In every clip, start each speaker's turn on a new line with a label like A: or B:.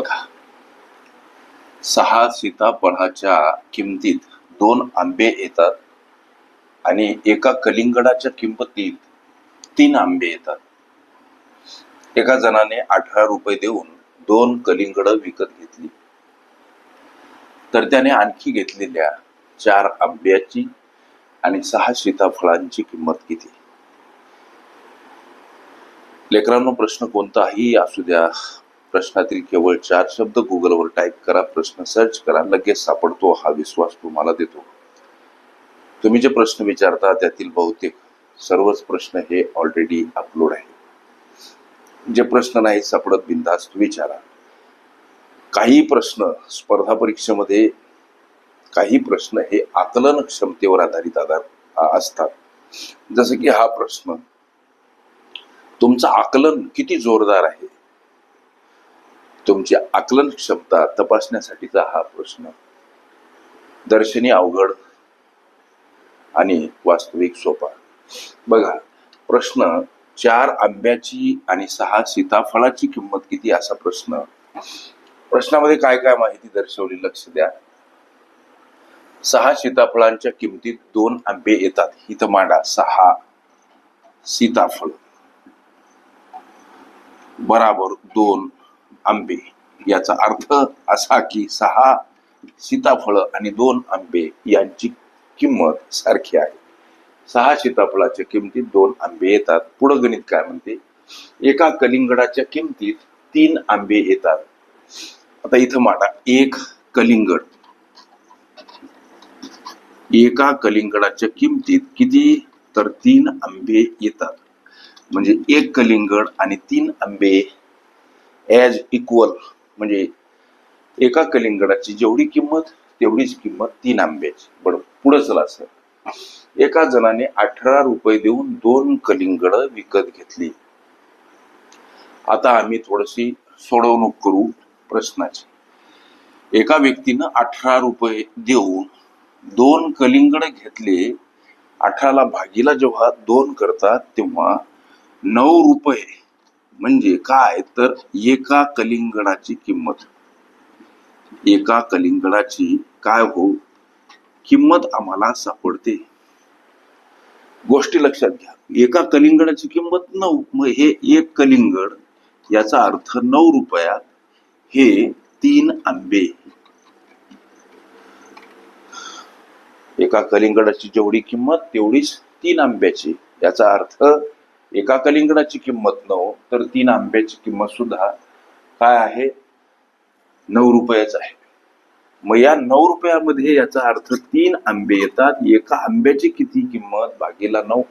A: बघा. सहा सीताफळाच्या किमतीत दोन आंबे येतात आणि एका कलिंगडाच्या किंमतीत तीन आंबे येतात. एका जणाने अठरा रुपये देऊन दोन कलिंगड विकत घेतली. तर त्याने आणखी घेतलेल्या चार आंब्याची आणि सहा सीताफळांची किंमत किती? लेकरांनो प्रश्न कोणताही असू द्या. प्रश्नातील केवळ चार शब्द गुगलवर टाईप करा प्रश्न सर्च करा लगेच सापडतो हा विश्वास तुम्हाला देतो. तुम्ही जे प्रश्न विचारता त्यातील बहुतेक सर्वच प्रश्न हे ऑलरेडी अपलोड आहे जे प्रश्न नाही सापडत बिंदास्त विचारा. काही प्रश्न स्पर्धा परीक्षेमध्ये काही प्रश्न हे आकलन क्षमतेवर आधारित आधार असतात. जसं की हा प्रश्न तुमचं आकलन किती जोरदार आहे? तुमची आकलन क्षमता तपासण्यासाठीचा हा प्रश्न. दर्शनी अवघड आणि वास्तविक सोपा. बघा प्रश्न चार आंब्याची आणि सहा सीताफळाची किंमत किती असा प्रश्न. प्रश्नामध्ये काय काय माहिती दर्शवली लक्ष द्या. सहा सीताफळांच्या किमतीत दोन आंबे येतात. इथं मांडा सहा सीताफळ. बराबर दोन आंबे. याचा अर्थ असा की सहा सीताफळ आणि दोन आंबे यांची किंमत सारखी आहे. सहा सीताफळाच्या किमतीत दोन आंबे येतात. पुढं गणित काय म्हणते? एका कलिंगडाच्या किमतीत तीन आंबे येतात. आता इथं मांडा. एक कलिंगड. एका कलिंगडाच्या किमतीत किती? तर तीन आंबे येतात. म्हणजे एक कलिंगड आणि तीन आंबे ॲज इक्वल म्हणजे एका कलिंगडाची जेवढी किंमत तेवढीच किंमत तीन आंब्याची. बरोबर? पुढं चला सर. एका जणाने अठरा रुपये देऊन दोन कलिंगड विकत घेतली. आता आम्ही थोडीशी सोडवणूक करू प्रश्नाची. एका व्यक्तीनं अठरा रुपये देऊन दोन कलिंगड घेतले. अठराला भागीला जेव्हा दोन करतात तेव्हा नऊ रुपये म्हणजे काय? तर एका कलिंगडाची किंमत. एका कलिंगडाची काय हो? किंमत आम्हाला सापडते. गोष्टी लक्षात घ्या. एका कलिंगडाची किंमत नऊ. मग हे एक कलिंगड याचा अर्थ नऊ रुपयात हे तीन आंबे. एका कलिंगडाची जेवढी किंमत तेवढीच तीन आंब्याची. याचा अर्थ एका कलिंगडाची किंमत नऊ तर तीन आंब्याची किंमत सुद्धा काय आहे? नऊ रुपयाच आहे. मग या नऊ रुपयामध्ये याचा अर्थ तीन आंबे येतात. एका आंब्याची किती किंमत? भागीला नऊ.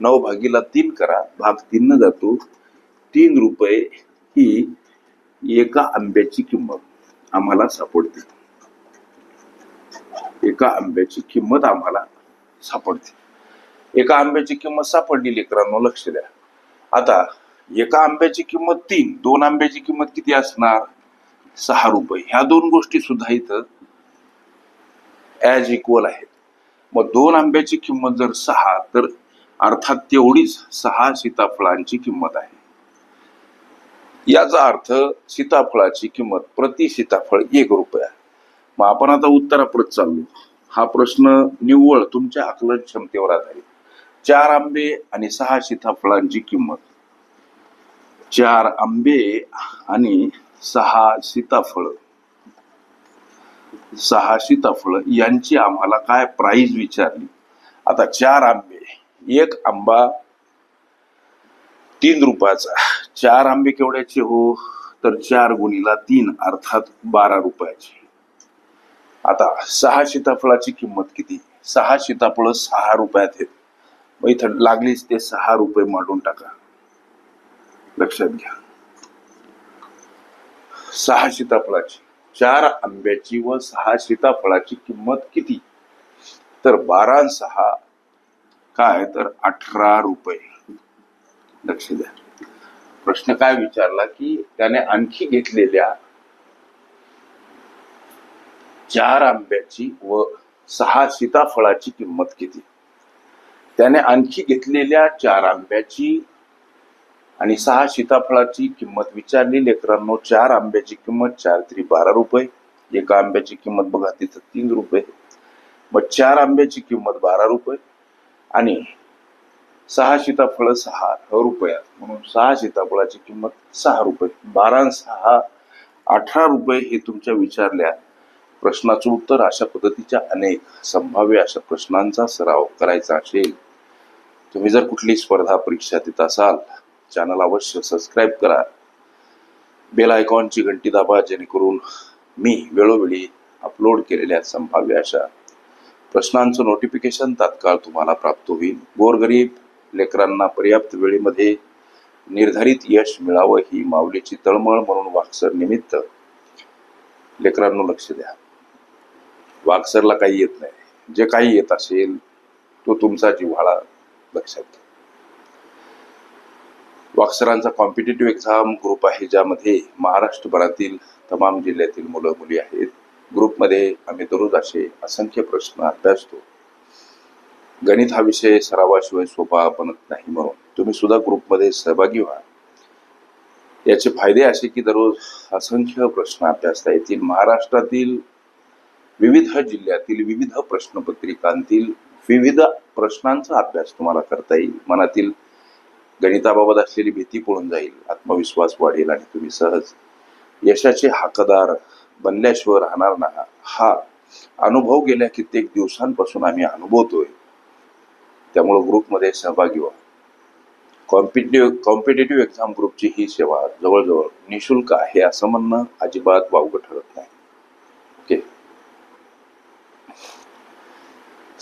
A: नऊ भागीला तीन करा. भाग तीन न जातो. तीन रुपये ही एका आंब्याची किंमत आम्हाला सापडते. एका आंब्याची किंमत आम्हाला सापडते. एका आंब्याची किंमत सापडली लेकरांनो लक्ष द्या. आता एका आंब्याची किंमत तीन दोन आंब्याची किंमत किती असणार? सहा रुपये. ह्या दोन गोष्टी सुद्धा इथं ॲज इक्वल आहेत. मग दोन आंब्याची किंमत जर सहा तर अर्थात तेवढीच सहा सीताफळांची किंमत आहे. याचा अर्थ सीताफळाची किंमत प्रति सीताफळ एक रुपया. मग आपण आता उत्तराप्रत चाललो. हा प्रश्न निव्वळ तुमच्या आकलन क्षमतेवर आधारित. चार आंबे आणि सहा सीताफळांची किंमत. चार आंबे आणि सहा सीताफळ. सहा सीताफळ यांची आम्हाला काय प्राइस विचारली? आता चार आंबे एक आंबा तीन रुपयाचा. चार आंबे केवढ्याचे हो? तर चार गुणीला तीन अर्थात बारा रुपयाचे. आता सहा सीताफळाची किंमत किती? सहा सीताफळ सहा रुपयात आहेत. मग इथं लागलीच ते सहा रुपये मांडून टाका. लक्षात घ्या. सहा सीताफळाची चार आंब्याची व सहा सीताफळाची किंमत किती? तर बारा सहा काय? तर अठरा रुपये. लक्ष द्या. प्रश्न काय विचारला की त्याने आणखी घेतलेल्या चार आंब्याची व सहा सीताफळाची किंमत किती? त्याने आणखी घेतलेल्या चार आंब्याची आणि सहा सीताफळाची किंमत विचारली. लेकरांनो चार आंब्याची किंमत चार तरी बारा रुपये. एका आंब्याची किंमत बघा तिथं तीन रुपये. मग चार आंब्याची किंमत बारा रुपये आणि सहा सीताफळ सहा रुपयात म्हणून सहा सीताफळाची किंमत सहा रुपये. बारा सहा अठरा रुपये हे तुमच्या विचारल्या प्रश्नाचं उत्तर अशा पद्धतीच्या अनेक संभाव्य अशा प्रश्नांचा सराव करायचा असेल. तुम्ही जर कुठली स्पर्धा परीक्षा देत असाल चॅनल अवश्य सबस्क्राईब करा. बेल आयकॉनची घंटी दाबा जेणेकरून मी वेळोवेळी अपलोड केलेल्या संभाव्य अशा प्रश्नांचं नोटिफिकेशन तात्काळ तुम्हाला प्राप्त होईल. गोरगरीब लेकरांना पर्याप्त वेळेमध्ये निर्धारित यश मिळावं ही माऊलीची तळमळ म्हणून वाक्सर निमित्त लेकरांनो लक्ष द्या. वाक्सरला काही येत नाही. जे काही येत असेल तो तुमचा जिव्हाळा लक्षात घ्या वाक्सरांचा कॉम्पिटेटिव्ह एक्झाम ग्रुप आहे ज्यामध्ये महाराष्ट्रभरातील तमाम जिल्ह्यातील मुलं मुली आहेत ग्रुपमध्ये आम्ही दररोज असे असंख्य प्रश्न अभ्यासतो. गणित हा विषय सरावाशिवाय सोपा बनत नाही म्हणून तुम्ही सुद्धा ग्रुपमध्ये सहभागी व्हा. याचे फायदे असे की दररोज असंख्य प्रश्न अभ्यासता येतील. महाराष्ट्रातील विविध जिल्ह्यातील विविध प्रश्नपत्रिकांतील विविध प्रश्नांचा अभ्यास तुम्हाला करता येईल. मनातील गणिताबाबत असलेली भीती पळून जाईल. आत्मविश्वास वाढेल आणि तुम्ही सहज यशाचे हकदार बनल्याशिवाय राहणार ना हा अनुभव गेल्या कित्येक दिवसांपासून आम्ही अनुभवतोय. त्यामुळं ग्रुपमध्ये सहभागी व्हा. कॉम्पिटेटिव्ह कॉम्पिटेटिव्ह एक्झाम ग्रुपची ही सेवा जवळजवळ निशुल्क आहे असं म्हणणं अजिबात वावगं ठरत नाही.